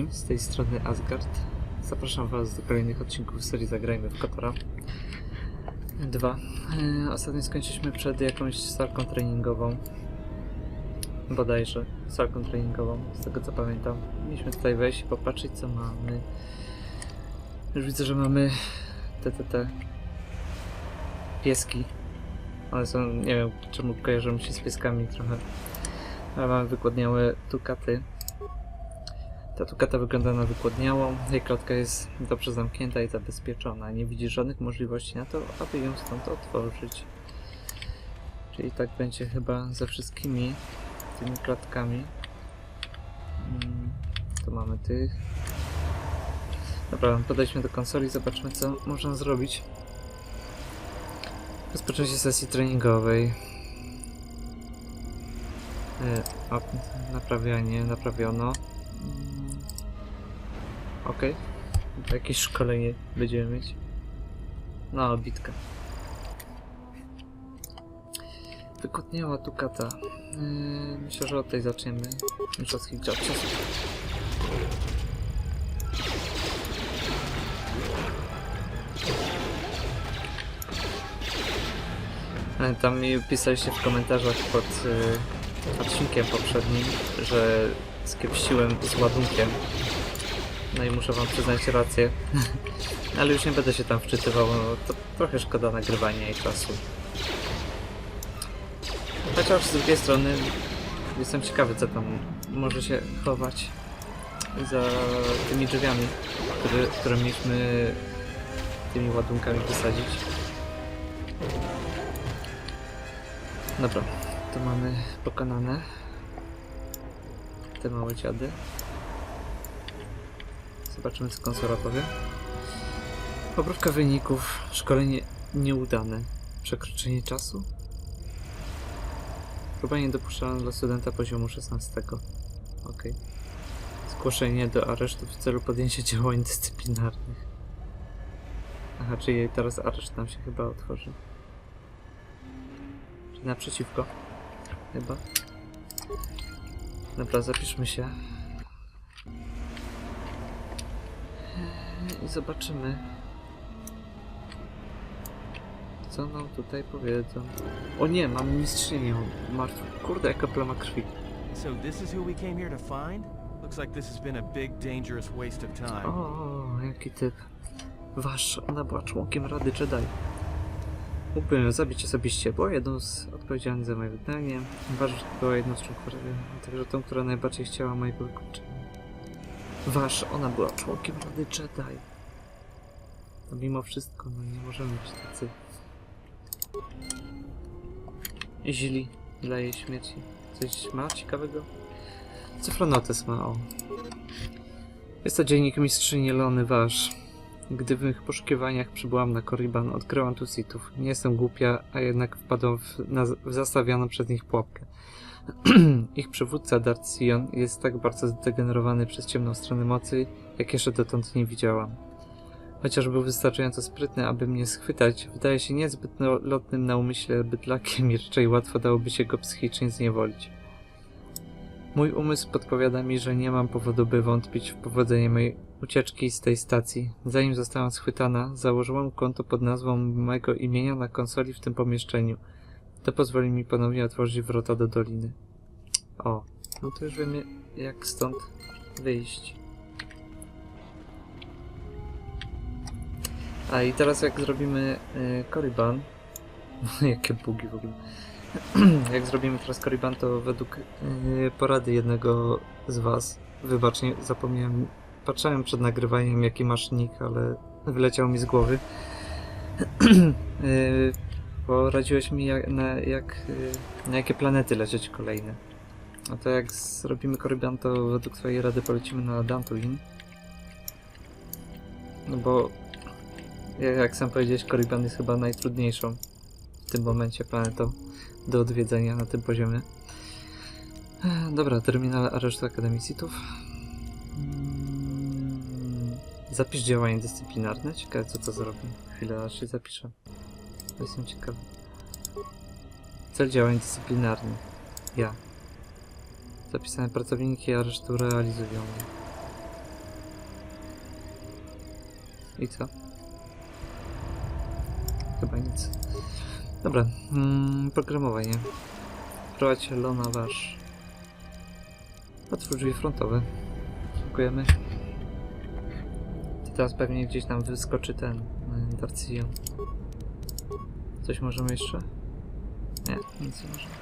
Wszystkim, z tej strony Asgard. Zapraszam Was do kolejnych odcinków serii Zagrajmy w Kotora 2. E, Ostatnio skończyliśmy przed jakąś salką treningową. Bodajże salką treningową, z tego co pamiętam. Mieliśmy tutaj wejść i popatrzeć co mamy. Już widzę, że mamy te, te, te pieski. One są, nie wiem czemu kojarzą się z pieskami trochę. Ale mamy wykładniałe tukaty. Ta tukata wygląda na wykładniałą. Jej klatka jest dobrze zamknięta i zabezpieczona. Nie widzi żadnych możliwości na to, aby ją stąd otworzyć. Czyli tak będzie chyba ze wszystkimi tymi klatkami. Mm, Tu mamy tych. Dobra, podejdźmy do konsoli zobaczmy co można zrobić. Rozpoczęcie sesji treningowej. E, naprawianie, naprawiono. Okej. Jakieś szkolenie będziemy mieć. No, bitka. Wykotniała tu kata. Yy, myślę, że od tej zaczniemy. Mistrzowskich czasów. Tam mi pisaliście w komentarzach pod y, odcinkiem poprzednim, że skiepściłem z ładunkiem. No i muszę wam przyznać rację. Ale już nie będę się tam wczytywał, no to trochę szkoda nagrywania i czasu. Chociaż z drugiej strony jestem ciekawy, co tam może się chować za tymi drzwiami, które, które mieliśmy tymi ładunkami wysadzić. Dobra, to mamy pokonane te małe dziady. Zobaczymy co konsola powie. Poprawka wyników, szkolenie nieudane, przekroczenie czasu. Próba niedopuszczalna dla studenta poziomu 16. Ok. Zgłoszenie do aresztu w celu podjęcia działań dyscyplinarnych. Aha, czyli teraz areszt nam się chyba otworzy. Czy naprzeciwko? Chyba. Dobra, zapiszmy się. I zobaczymy. Co nam tutaj powiedzą? O nie, mam mistrzynię martwą. Kurde, jaka plama krwi. So this is who we came here to find? Looks like this has been a big, dangerous waste of time. O, jaki typ. Wasz, ona była członkiem Rady Jedi. Mógłbym ją zabić osobiście. Była jedną z odpowiedzialnych za moje wydanie. Wasz była jedną z członków Rady, a także tą, która najbardziej chciała mojego wykończenia. Wasz, ona była członkiem Rady Jedi. No mimo wszystko, no nie możemy być tacy źli dla jej śmierci. Coś ma ciekawego? Cyfronotes ma, o. Jest to dziennik mistrzyni Lony Wasz. Gdy w mych poszukiwaniach przybyłam na Korriban, odkryłam tu sitów. Nie jestem głupia, a jednak wpadłam w, na, w przez nich pułapkę. Ich przywódca Darth Sion jest tak bardzo zdegenerowany przez ciemną stronę mocy, jak jeszcze dotąd nie widziałam. Chociaż był wystarczająco sprytny, aby mnie schwytać, wydaje się niezbyt lotnym na umyśle bydlakiem i raczej łatwo dałoby się go psychicznie zniewolić. Mój umysł podpowiada mi, że nie mam powodu, by wątpić w powodzenie mojej ucieczki z tej stacji. Zanim zostałam schwytana, założyłam konto pod nazwą mojego imienia na konsoli w tym pomieszczeniu. To pozwoli mi ponownie otworzyć wrota do doliny. O, no to już wiemy, jak stąd wyjść. A i teraz jak zrobimy y, jakie bugi w ogóle. jak zrobimy teraz Korriban, to według y, porady jednego z was, wybacz, nie, zapomniałem, patrzyłem przed nagrywaniem jaki masz nick, ale wyleciał mi z głowy. y, poradziłeś mi jak, na, jak, y, na jakie planety lecieć kolejne. No to jak zrobimy Korriban, to według twojej rady polecimy na Dantooine. No bo jak, sam powiedziałeś, Korriban jest chyba najtrudniejszą w tym momencie planetą do odwiedzenia na tym poziomie. Dobra, terminal aresztu Akademii Sithów. Mm, Zapisz działanie dyscyplinarne. Ciekawe co to zrobi. Chwilę, aż się zapiszę jestem ciekawy. Cel działań dyscyplinarnych. Ja. Zapisane pracowniki aresztu realizują. I co? Chyba nic. Dobra, mm, programowanie. Prowadź Lona Wasz. Otwórz drzwi frontowe. Dziękujemy. To teraz pewnie gdzieś nam wyskoczy ten y, Darcy. Coś możemy jeszcze? Nie, nic nie możemy.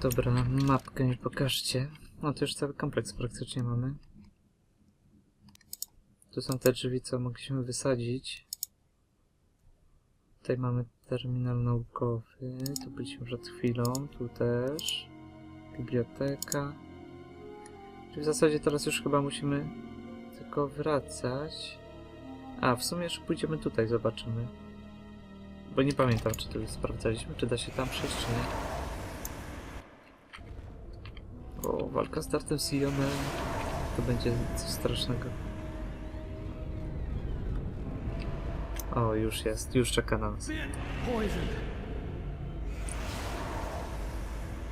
Dobra, mapkę mi pokażcie. No to już cały kompleks praktycznie mamy. Tu są te drzwi, co mogliśmy wysadzić. Tutaj mamy terminal naukowy. Tu byliśmy przed chwilą. Tu też. Biblioteka. Czyli w zasadzie teraz już chyba musimy tylko wracać. A, w sumie jeszcze pójdziemy tutaj, zobaczymy. Bo nie pamiętam, czy tu sprawdzaliśmy, czy da się tam przejść, czy nie. O, walka z Dartem Sionem. To będzie coś strasznego. O, już jest, już czeka na nas.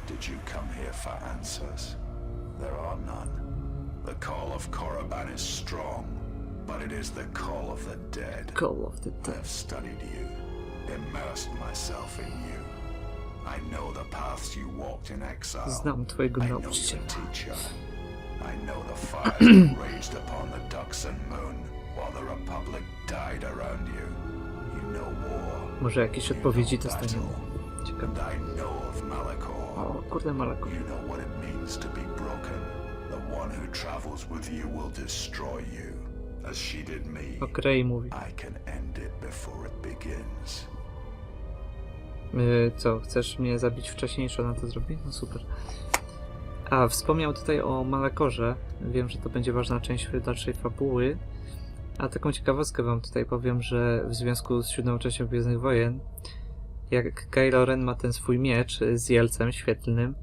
Did you come here for answers? There are none. The call of Korriban is strong, but it is the call of the dead. Call of the Dead. have studied you, immersed myself in you. I know the paths you walked in exile. Znam twojego I know nauczyciela. I know the fires that raged upon the Duxon moon while the Republic died around you. You know war. Może jakieś odpowiedzi dostaniemy. battle. Ciekawe. And I know of Malachor. O, kurde Malako. You know what it means to be broken. The one who travels with you will destroy you, as she did me. O Krei mówi. I can end it before it begins. Yy, co, chcesz mnie zabić wcześniej, niż ona to zrobi? No super. A, wspomniał tutaj o Malakorze. Wiem, że to będzie ważna część dalszej fabuły. A taką ciekawostkę wam tutaj powiem, że w związku z siódmą częścią Gwiezdnych Wojen, jak Kylo Ren ma ten swój miecz z jelcem świetlnym,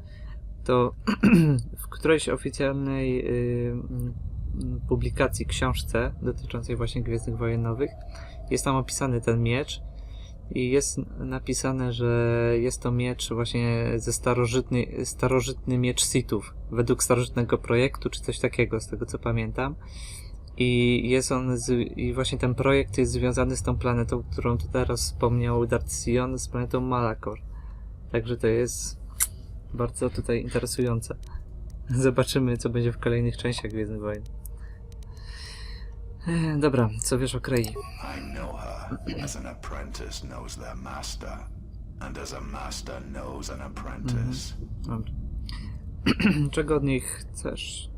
to w którejś oficjalnej yy, publikacji, książce dotyczącej właśnie Gwiezdnych Wojen Nowych, jest tam opisany ten miecz i jest napisane, że jest to miecz właśnie ze starożytny, starożytny miecz Sithów, według starożytnego projektu, czy coś takiego, z tego co pamiętam. I jest on, z, i właśnie ten projekt jest związany z tą planetą, którą tu teraz wspomniał Darth Sion, z planetą Malakor. Także to jest bardzo tutaj interesujące. Zobaczymy, co będzie w kolejnych częściach Gwiezdnych Wojen. Dobra, co wiesz o Krei? I know her as an apprentice knows their master, and as a master knows an apprentice. Dobrze. Czego od nich chcesz?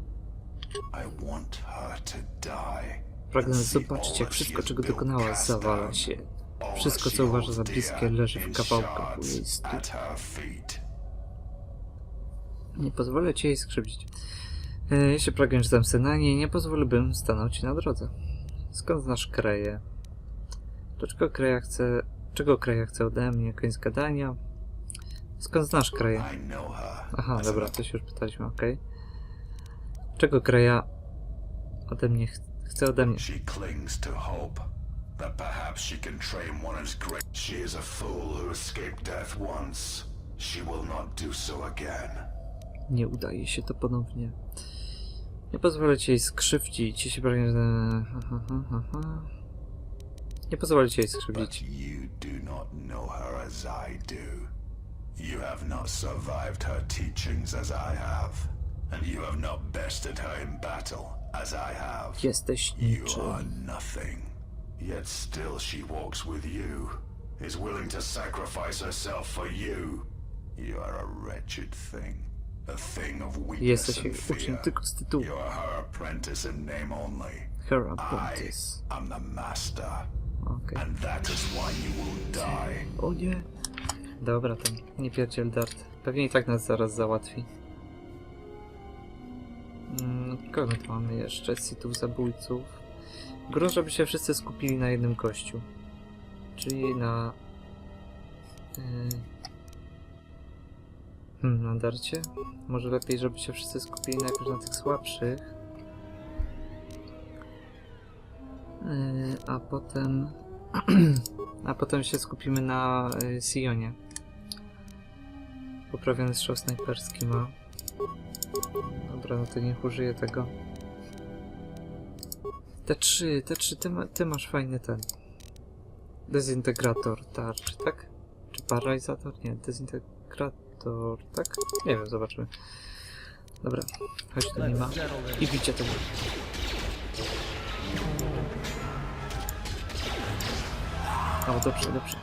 I want her to die. Pragnę zobaczyć, jak wszystko, czego dokonała, zawala się. Wszystko, co uważa za bliskie, leży w kawałkach u jej stóp. Nie pozwolę ci jej skrzywdzić. E, Jeśli pragniesz zemsty na niej, nie pozwolę, bym stanął ci na drodze. Skąd znasz Kreję? Dlaczego Kreja chce... Czego Kreja chce ode mnie? Koniec gadania. Skąd znasz Kreję? Aha, dobra, to się już pytaliśmy, okej. Czego Kreja ode mnie ch chce ode mnie? To that perhaps she can train one as great. She is a fool who escaped death once. She will not do so again. Nie udaje się to ponownie. Nie pozwolę ci jej skrzywdzić, jeśli. Nie pozwolę ci jej skrzywdzić. you. You have not survived her teachings as I have, and you have not bested her in battle as I have. Jesteś You niczym. are nothing. Yet still she walks with you, is willing to sacrifice herself for you. You are a wretched thing. Jesteś jej uczniem tylko z tytułu. Her apprentice in name only. Her I apprentice. am the master, Okej. and that is why you will die. O nie. Dobra, ten nie pierdziel Dart. Pewnie i tak nas zaraz załatwi. Mm, kogo tu mamy jeszcze? Sitów zabójców. Grunt, żeby się wszyscy skupili na jednym gościu. Czyli na... Yy... Hmm, na Darcie? Może lepiej, żeby się wszyscy skupili najpierw na tych słabszych. Yy, a potem... A potem się skupimy na y, Sionie. Poprawiony strzał snajperski ma. Dobra, no to niech użyję tego. Te trzy, te trzy, ty, ma, ty masz fajny ten. Dezintegrator tarczy, tak? Czy paralizator? Nie, dezintegrator, tak? Nie wiem, zobaczymy. Dobra, chodź tu nie ma. I bicie tego. O, dobrze, dobrze.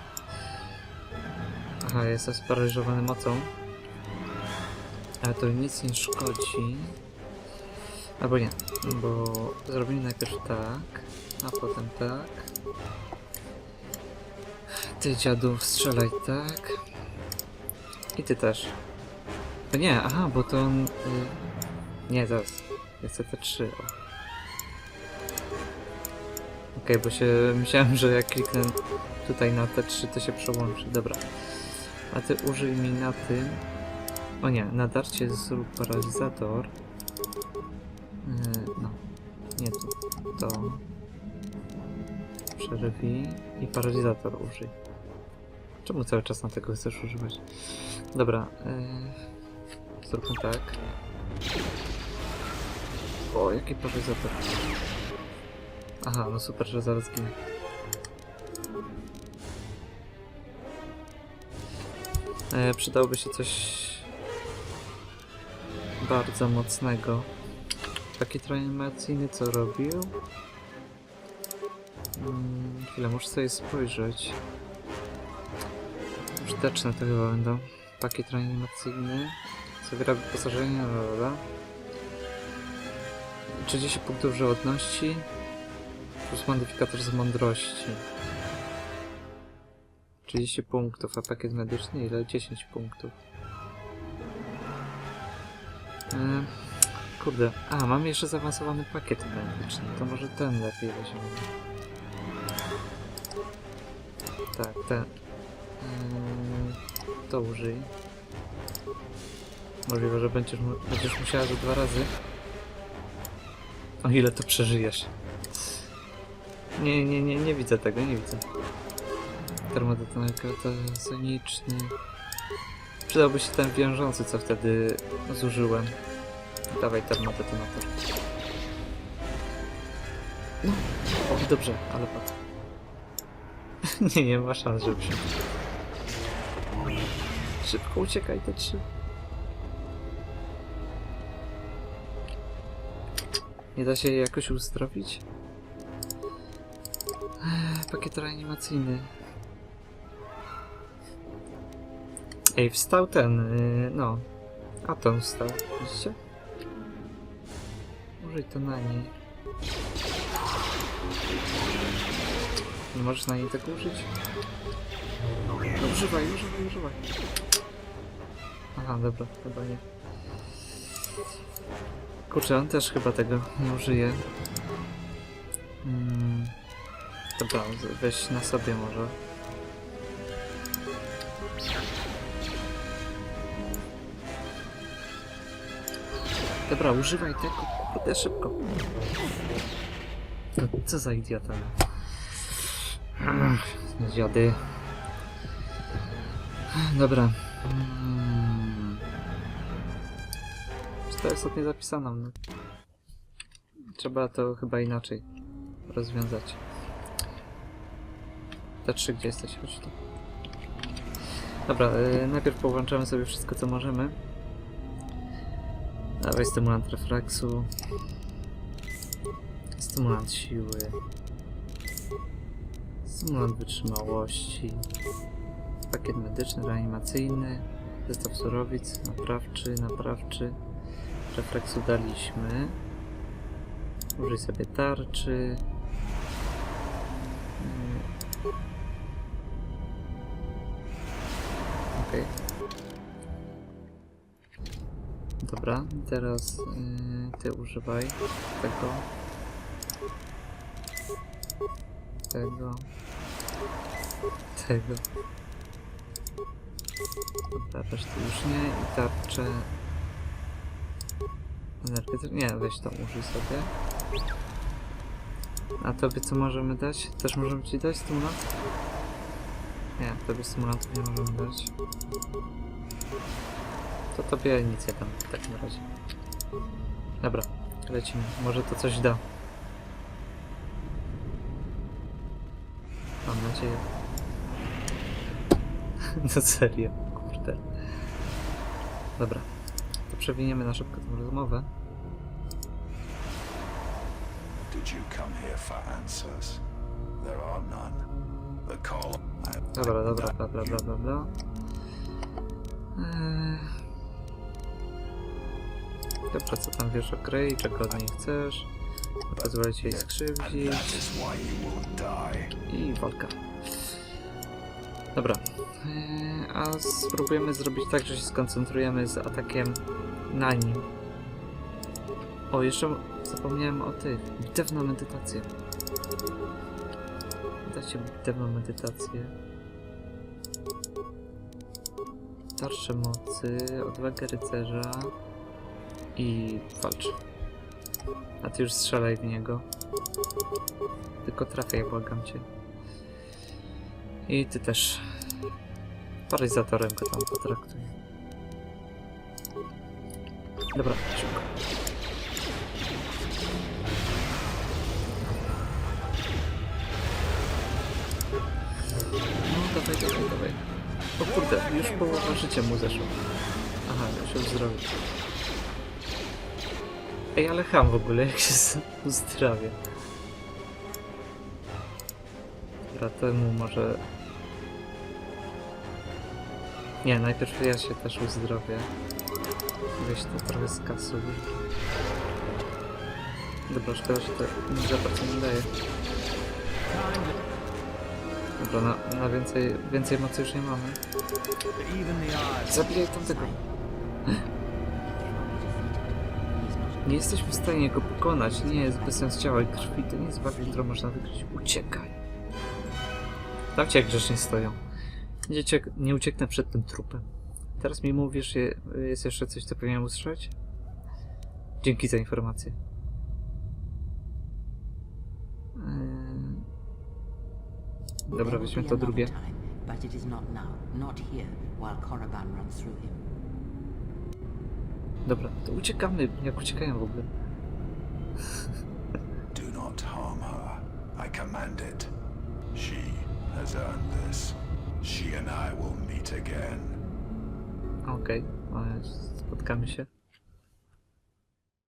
Aha, jestem sparaliżowany mocą. Ale to nic nie szkodzi. Albo nie, bo zrobimy najpierw tak, a potem tak. Ty dziadu strzelaj tak. I ty też. O nie, aha, bo to on... Y... Nie, zaraz. Chcę te trzy. Okej, bo się... Myślałem, że jak kliknę tutaj na te trzy, to się przełączy. Dobra. A ty użyj mi na tym... O nie, nadarcie zrób paralizator. Yy, no. Nie tu. To. Przerwij i paralizator użyj. Czemu cały czas na tego chcesz używać? Dobra. Yy, zróbmy tak. O, jaki paralizator. Aha, no super, że zaraz ginę. E, przydałoby się coś bardzo mocnego. Pakiet reanimacyjny co robił? Hmm, chwilę, muszę sobie spojrzeć. Użyteczne to chyba będą. Pakiet reanimacyjny. Zawiera wyposażenie, dobra. 30 punktów żywotności. Plus modyfikator z mądrości. 30 punktów, a pakiet medyczny ile? 10 punktów. Eee, kurde. A, mam jeszcze zaawansowany pakiet medyczny. To może ten lepiej weźmiemy. Tak, ten. Eee, to użyj. Możliwe, że będziesz, będziesz musiała za dwa razy. O ile to przeżyjesz. Nie, nie, nie, nie widzę tego, nie widzę. Termodetonator soniczny. Przydałby się ten wiążący, co wtedy zużyłem. Dawaj termodetonator. No, dobrze, ale patrz. nie, nie ma szans, żeby się... Szybko uciekaj te trzy. Nie da się jej jakoś uzdrowić? Pakiet reanimacyjny. Ej, wstał ten, yy, no. Atom wstał, widzicie? Użyj to na niej. Nie możesz na niej tego użyć? No, używaj, używaj, używaj. Aha, dobra, chyba nie. Kurczę, on też chyba tego nie użyje. Mm. Dobra, weź na sobie może. Dobra, używaj tego, kurde, szybko. No, co za idiota. Ach, Dziady. Dobra. Mm. To jest ostatnio zapisane? No. Trzeba to chyba inaczej rozwiązać. Te trzy, gdzie jesteś? Chodź tu. Dobra, y, najpierw połączamy sobie wszystko, co możemy. Dawaj stymulant refleksu. Stymulant siły. Stymulant wytrzymałości. Pakiet medyczny, reanimacyjny. Zestaw surowic, naprawczy, naprawczy. Refleksu daliśmy. Użyj sobie tarczy. Mm. Okej. Dobra, teraz yy, ty używaj tego. Tego. Tego. Dobra, reszty już nie i tarczę. Nie, weź to użyj sobie. A tobie co możemy dać? Też możemy ci dać symulant? Nie, tobie symulantów nie możemy dać. To tobie nic ja tam w takim razie. Dobra, lecimy. Może to coś da. Mam nadzieję. no serio, kurde. Dobra przewiniemy na szybko tę rozmowę. The call. I Dobra, dobra, bla bla bla bla bla. Eee... Dobra, co tam wiesz o Grey, czego od niej chcesz? Nie pozwolić jej skrzywdzić. I walka. Dobra. Eee, A spróbujemy zrobić tak, że się skoncentrujemy z atakiem na nim. O, jeszcze zapomniałem o tych. Bitewna medytacja. Dajcie bitewną medytację. Tarcze mocy, odwagę rycerza i walcz. A ty już strzelaj w niego. Tylko trafiaj, błagam cię. I ty też. Paryzatorem go tam potraktuj. Dobra, szybko. No dawaj, dawaj, dawaj. O kurde, już połowa życia mu zeszła. Aha, już się uzdrowił. Ej, ale ham w ogóle, jak się uzdrawia. Dobra, temu może... Nie, najpierw ja się też uzdrowię. Weź to trochę skasuj. Dobra, szkoda, że to nie za bardzo nie daje. Dobra, na, na więcej, więcej mocy już nie mamy. Zabijaj tamtego. Nie jesteśmy w stanie go pokonać. Nie jest bez sensu ciała i krwi. To nie jest walka, którą można wygrać. Uciekaj. Tam cię jak grzecznie stoją. Nie ucieknę przed tym trupem. Teraz mi mówisz, je- jest jeszcze coś, co powinienem usłyszeć? Dzięki za informację. Eee, Dobra, weźmy to drugie. But it is not now, not here, while Korriban runs through him. Dobra, to uciekamy. Jak uciekają w ogóle? Do not harm her. I command it. She has earned this. She and I will meet again. Okej, okay. spotkamy się.